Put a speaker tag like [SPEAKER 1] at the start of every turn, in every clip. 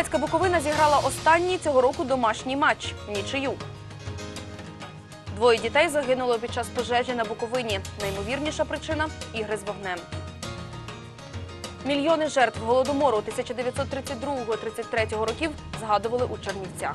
[SPEAKER 1] Чернівецька Буковина зіграла останній цього року домашній матч нічию. Двоє дітей загинуло під час пожежі на Буковині. Наймовірніша причина ігри з вогнем. Мільйони жертв голодомору 1932-33 років згадували у Чернівцях.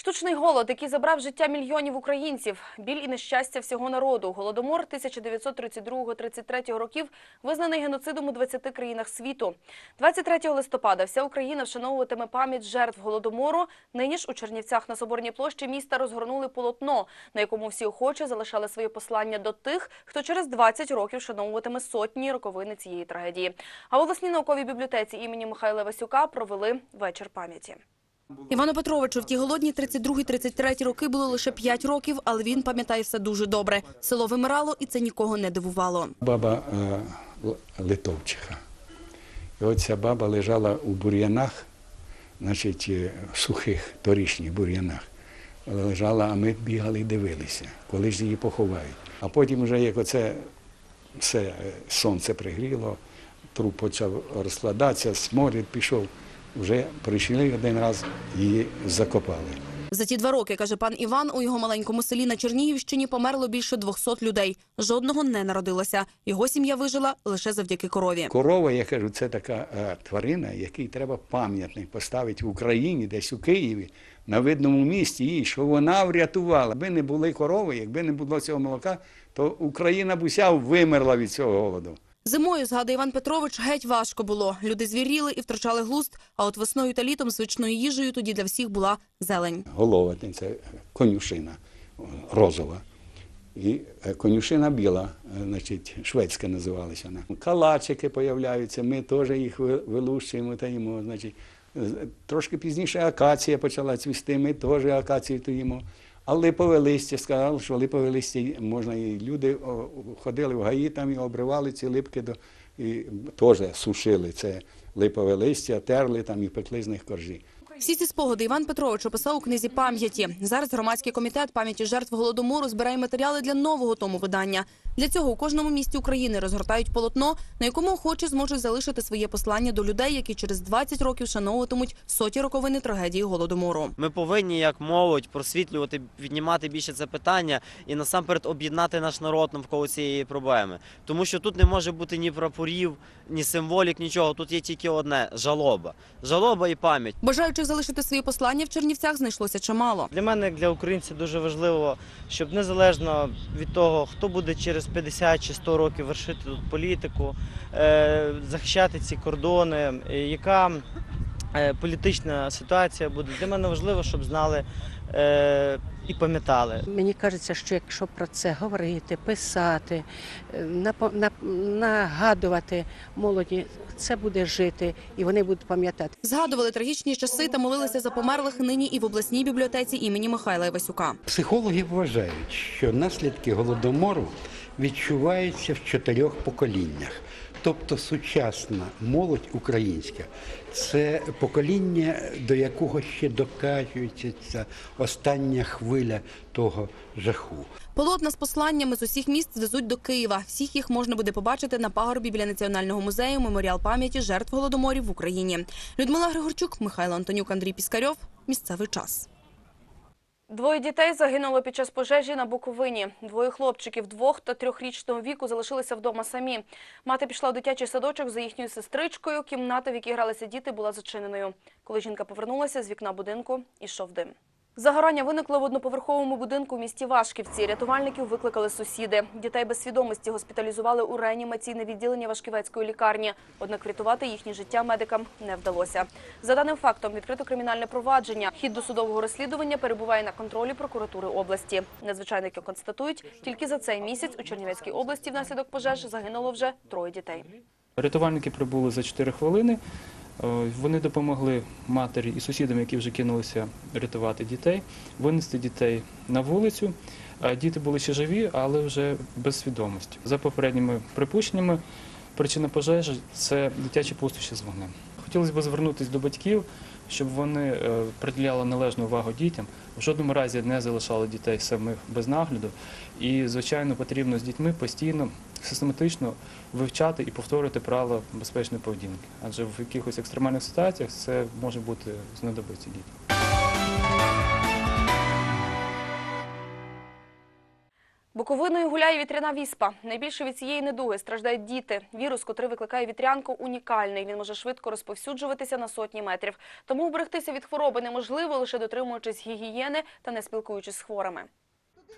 [SPEAKER 1] Штучний голод, який забрав життя мільйонів українців, біль і нещастя всього народу. Голодомор 1932-33 років визнаний геноцидом у 20 країнах світу. 23 листопада вся Україна вшановуватиме пам'ять жертв голодомору. Нині ж у Чернівцях на соборній площі міста розгорнули полотно, на якому всі охочі залишали своє послання до тих, хто через 20 років вшановуватиме сотні роковини цієї трагедії. А в обласній науковій бібліотеці імені Михайла Васюка провели вечір пам'яті. Івану Петровичу в ті голодні 32-33 роки було лише 5 років, але він пам'ятає все дуже добре. Село вимирало, і це нікого не дивувало.
[SPEAKER 2] Баба е, Литовчиха. І от ця баба лежала у бур'янах, значить, е, сухих торішніх бур'янах. Лежала, а ми бігали і дивилися, коли ж її поховають. А потім, вже як оце все е, сонце пригріло, труп почав розкладатися, сморід пішов. Вже прийшли один раз, її закопали.
[SPEAKER 1] За ті два роки, каже пан Іван, у його маленькому селі на Чернігівщині померло більше 200 людей. Жодного не народилося. Його сім'я вижила лише завдяки корові.
[SPEAKER 2] Корова, я кажу, це така е, тварина, якій треба пам'ятник поставити в Україні, десь у Києві, на видному місці, їй, що вона врятувала. Якби не були корови, якби не було цього молока, то Україна б уся вимерла від цього голоду.
[SPEAKER 1] Зимою, згадує Іван Петрович, геть важко було. Люди звіріли і втрачали глузд, а от весною та літом звичною їжею тоді для всіх була зелень.
[SPEAKER 2] Голова це конюшина розова. І е, конюшина біла, е, значить, шведська називалася вона. Калачики появляються, ми теж їх вилущуємо та їмо. Значить, трошки пізніше акація почала цвісти, ми теж акацію їмо. А липове листя, сказали, що липове листя можна і люди ходили в гаї там і обривали ці липки до, і теж сушили це липове листя, терли там і пекли з них коржі.
[SPEAKER 1] Всі ці спогади Іван Петрович описав у книзі пам'яті. Зараз громадський комітет пам'яті жертв голодомору збирає матеріали для нового тому видання. Для цього у кожному місті України розгортають полотно, на якому охочі зможуть залишити своє послання до людей, які через 20 років шановуватимуть соті роковини трагедії голодомору.
[SPEAKER 3] Ми повинні, як молодь, просвітлювати, піднімати більше це питання і насамперед об'єднати наш народ навколо цієї проблеми. Тому що тут не може бути ні прапорів, ні символік, нічого. Тут є тільки одне жалоба. Жалоба і пам'ять.
[SPEAKER 1] Бажаючих залишити свої послання в Чернівцях знайшлося чимало.
[SPEAKER 4] Для мене, як для українця, дуже важливо, щоб незалежно від того, хто буде через 50 чи 100 років вершити тут політику, е, захищати ці кордони, е, яка е, політична ситуація буде. Для мене важливо, щоб знали і пам'ятали.
[SPEAKER 5] Мені кажеться, що якщо про це говорити, писати, е, нагадувати молоді, це буде жити, і вони будуть пам'ятати.
[SPEAKER 1] Згадували трагічні часи та молилися за померлих нині і в обласній бібліотеці імені Михайла Івасюка.
[SPEAKER 6] Психологи вважають, що наслідки голодомору відчуваються в чотирьох поколіннях. Тобто сучасна молодь українська це покоління, до якого ще докажується ця остання хвиля того жаху.
[SPEAKER 1] Полотна з посланнями з усіх міст везуть до Києва. Всіх їх можна буде побачити на пагорбі біля національного музею меморіал пам'яті жертв голодоморів в Україні. Людмила Григорчук, Михайло Антонюк, Андрій Піскарьов. Місцевий час. Двоє дітей загинуло під час пожежі на Буковині. Двоє хлопчиків двох та трьохрічного віку залишилися вдома самі. Мати пішла в дитячий садочок за їхньою сестричкою. Кімната, в якій гралися діти, була зачиненою. Коли жінка повернулася з вікна будинку, ішов дим. Загорання виникло в одноповерховому будинку в місті Вашківці. Рятувальників викликали сусіди. Дітей без свідомості госпіталізували у реанімаційне відділення Вашківецької лікарні. Однак врятувати їхнє життя медикам не вдалося. За даним фактом відкрито кримінальне провадження. Хід досудового розслідування перебуває на контролі прокуратури області. Надзвичайники констатують, тільки за цей місяць у Чернівецькій області внаслідок пожеж загинуло вже троє дітей.
[SPEAKER 7] Рятувальники прибули за 4 хвилини. Е, Вони допомогли матері і сусідам, які вже кинулися рятувати дітей, винести дітей на вулицю. Е, Діти були ще живі, але вже без свідомості. За попередніми припущеннями, причина пожежі це дитячі пустощі з вогнем. Хотілося б звернутися до батьків, щоб вони е, приділяли належну увагу дітям, в жодному разі не залишали дітей самих без нагляду. І, звичайно, потрібно з дітьми постійно, систематично вивчати і повторювати правила безпечної поведінки. Адже в якихось екстремальних ситуаціях це може бути знадобиться дітям.
[SPEAKER 1] Буковиною гуляє вітряна віспа. Найбільше від цієї недуги страждають діти. Вірус, котрий викликає вітрянку, унікальний. Він може швидко розповсюджуватися на сотні метрів. Тому вберегтися від хвороби неможливо лише дотримуючись гігієни та не спілкуючись з хворими.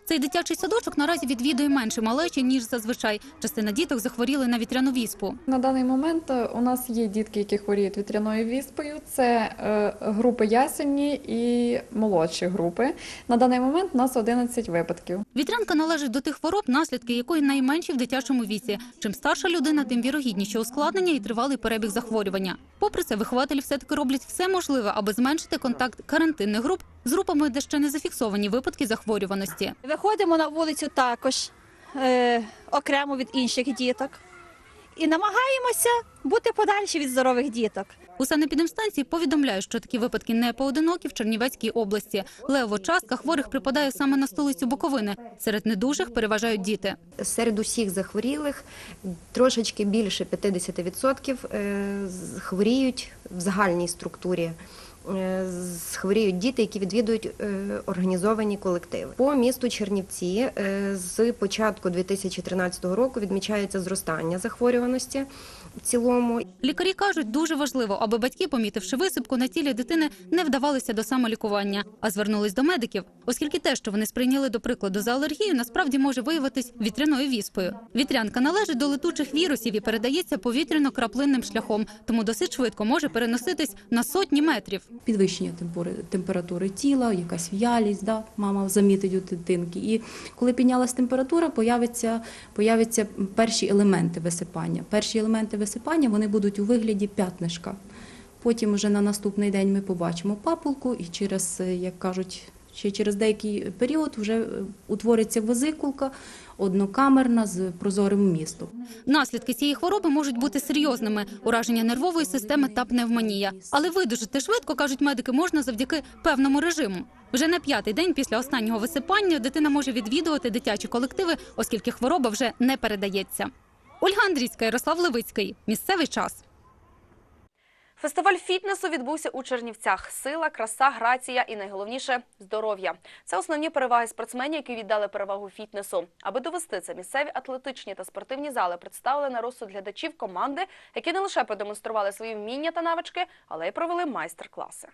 [SPEAKER 8] Цей дитячий садочок наразі відвідує менше малечі, ніж зазвичай. Частина діток захворіли на вітряну віспу.
[SPEAKER 9] На даний момент е, у нас є дітки, які хворіють вітряною віспою. Це е, групи ясені і молодші групи. На даний момент у нас 11 випадків.
[SPEAKER 8] Вітрянка належить до тих хвороб, наслідки якої найменші в дитячому віці. Чим старша людина, тим вірогідніші ускладнення і тривалий перебіг захворювання. Попри це, вихователі все-таки роблять все можливе, аби зменшити контакт карантинних груп з групами, де ще не зафіксовані випадки захворюваності.
[SPEAKER 10] Виходимо на вулицю також е, окремо від інших діток і намагаємося бути подальші від здорових діток.
[SPEAKER 8] У санепідемстанції повідомляють, що такі випадки не поодинокі в Чернівецькій області. Левова частка хворих припадає саме на столицю Буковини. Серед недужих переважають діти.
[SPEAKER 11] Серед усіх захворілих трошечки більше 50% е, хворіють в загальній структурі. Е, з- Хворіють діти, які відвідують е, організовані колективи. По місту Чернівці е, з початку 2013 року відмічається зростання захворюваності в цілому.
[SPEAKER 8] Лікарі кажуть, дуже важливо, аби батьки, помітивши висипку на тілі дитини, не вдавалися до самолікування, а звернулись до медиків, оскільки те, що вони сприйняли до прикладу за алергію, насправді може виявитись вітряною віспою. Вітрянка належить до летучих вірусів і передається повітряно-краплинним шляхом, тому досить швидко може переноситись на сотні метрів.
[SPEAKER 12] підвищення температури тіла, якась в'ялість, да, мама замітить у дитинки. І коли піднялась температура, появиться, появляться перші елементи висипання. Перші елементи висипання вони будуть у вигляді п'ятнишка. Потім вже на наступний день ми побачимо папулку, і через, е, як кажуть, ще через деякий період вже е, утвориться визикулка однокамерна з прозорим містом.
[SPEAKER 8] Наслідки цієї хвороби можуть бути серйозними: ураження нервової системи та пневмонія. Але видужити швидко, кажуть медики, можна завдяки певному режиму. Вже на п'ятий день після останнього висипання дитина може відвідувати дитячі колективи, оскільки хвороба вже не передається. Ольга Андрійська, Ярослав Левицький. Місцевий час.
[SPEAKER 1] Фестиваль фітнесу відбувся у Чернівцях. Сила, краса, грація і найголовніше здоров'я. Це основні переваги спортсменів, які віддали перевагу фітнесу. Аби довести це, місцеві атлетичні та спортивні зали представили на розсуд глядачів команди, які не лише продемонстрували свої вміння та навички, але й провели майстер-класи.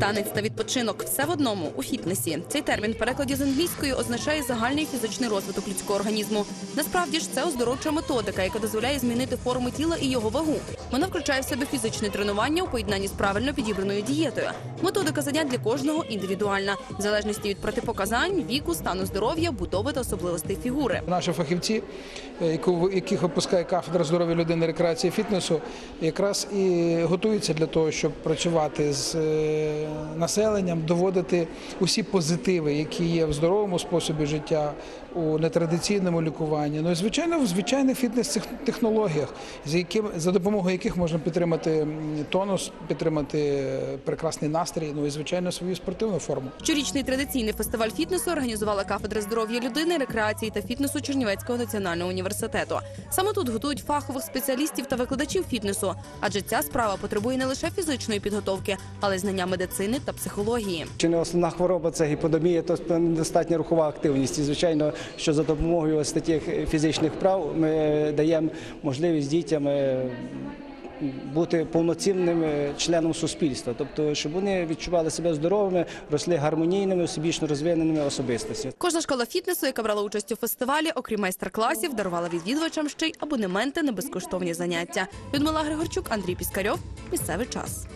[SPEAKER 1] Танець та відпочинок все в одному у фітнесі. Цей термін в перекладі з англійської означає загальний фізичний розвиток людського організму. Насправді ж це оздоровча методика, яка дозволяє змінити форму тіла і його вагу. Вона включає в себе фізичне тренування у поєднанні з правильно підібраною дієтою. Методика занять для кожного індивідуальна, в залежності від протипоказань, віку, стану здоров'я, будови та особливостей фігури.
[SPEAKER 13] Наші фахівці, е, яких випускає кафедра здоров'я людини, рекреації фітнесу, якраз і готуються для того, щоб працювати з е, населенням, доводити усі позитиви, які є в здоровому способі життя, у нетрадиційному лікуванні. Ну і звичайно, в звичайних фітнес-технологіях, за яким за допомогою яких можна підтримати тонус, підтримати е, прекрасний настрій, ну і звичайно свою спортивну форму.
[SPEAKER 1] Щорічний традиційний фестиваль фітнесу організувала кафедра здоров'я людини, рекреації та фітнесу Чернівецького національного університету. Саме тут готують фахових спеціалістів та викладачів фітнесу, адже ця справа потребує не лише фізичної підготовки, але й знання медицини та психології.
[SPEAKER 14] Чи не основна хвороба це гіподомія, то недостатня рухова активність. І звичайно, що за допомогою таких фізичних вправ ми даємо можливість дітям е, бути повноцінним е, членом суспільства, тобто, щоб вони відчували себе здоровими, росли гармонійними, всебічно розвиненими особистостями.
[SPEAKER 1] Кожна школа фітнесу, яка брала участь у фестивалі, окрім майстер-класів, дарувала відвідувачам ще й абонементи на безкоштовні заняття. Людмила Григорчук, Андрій Піскарьов. Місцевий час.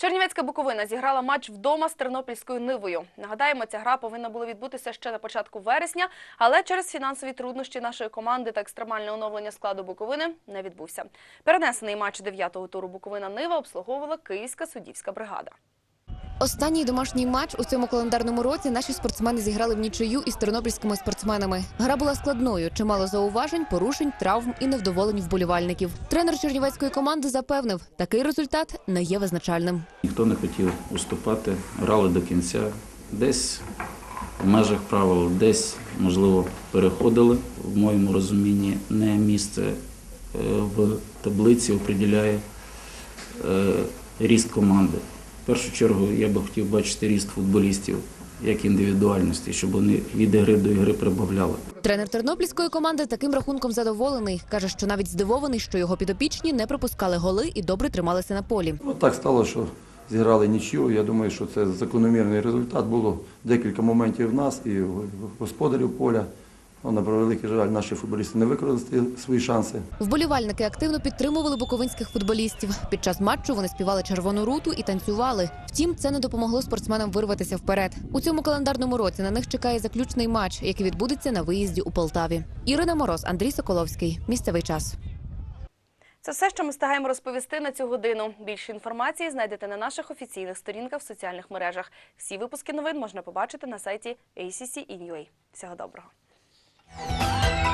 [SPEAKER 1] Чернівецька Буковина зіграла матч вдома з Тернопільською Нивою. Нагадаємо, ця гра повинна була відбутися ще на початку вересня, але через фінансові труднощі нашої команди та екстремальне оновлення складу Буковини не відбувся. Перенесений матч дев'ятого туру Буковина Нива обслуговувала Київська суддівська бригада.
[SPEAKER 15] Останній домашній матч у цьому календарному році наші спортсмени зіграли в нічию із тернопільськими спортсменами. Гра була складною, чимало зауважень, порушень, травм і невдоволень вболівальників. Тренер чернівецької команди запевнив, такий результат не є визначальним.
[SPEAKER 16] Ніхто не хотів уступати, грали до кінця. Десь в межах правил, десь, можливо, переходили. В моєму розумінні не місце е, в таблиці определяє е, ріст команди. В першу чергу я би хотів бачити ріст футболістів як індивідуальності, щоб вони від ігри до ігри прибавляли.
[SPEAKER 15] Тренер тернопільської команди таким рахунком задоволений. каже, що навіть здивований, що його підопічні не пропускали голи і добре трималися на полі.
[SPEAKER 17] Ну, так стало, що зіграли нічию. Я думаю, що це закономірний результат. Було декілька моментів в нас і в господарів поля. Ну, на превеликий жаль, наші футболісти не використали свої шанси.
[SPEAKER 15] Вболівальники активно підтримували буковинських футболістів. Під час матчу вони співали червону руту і танцювали. Втім, це не допомогло спортсменам вирватися вперед. У цьому календарному році на них чекає заключний матч, який відбудеться на виїзді у Полтаві. Ірина Мороз, Андрій Соколовський. Місцевий час.
[SPEAKER 1] Це все, що ми встигаємо розповісти на цю годину. Більше інформації знайдете на наших офіційних сторінках в соціальних мережах. Всі випуски новин можна побачити на сайті ACC.in.ua. Всього доброго. Música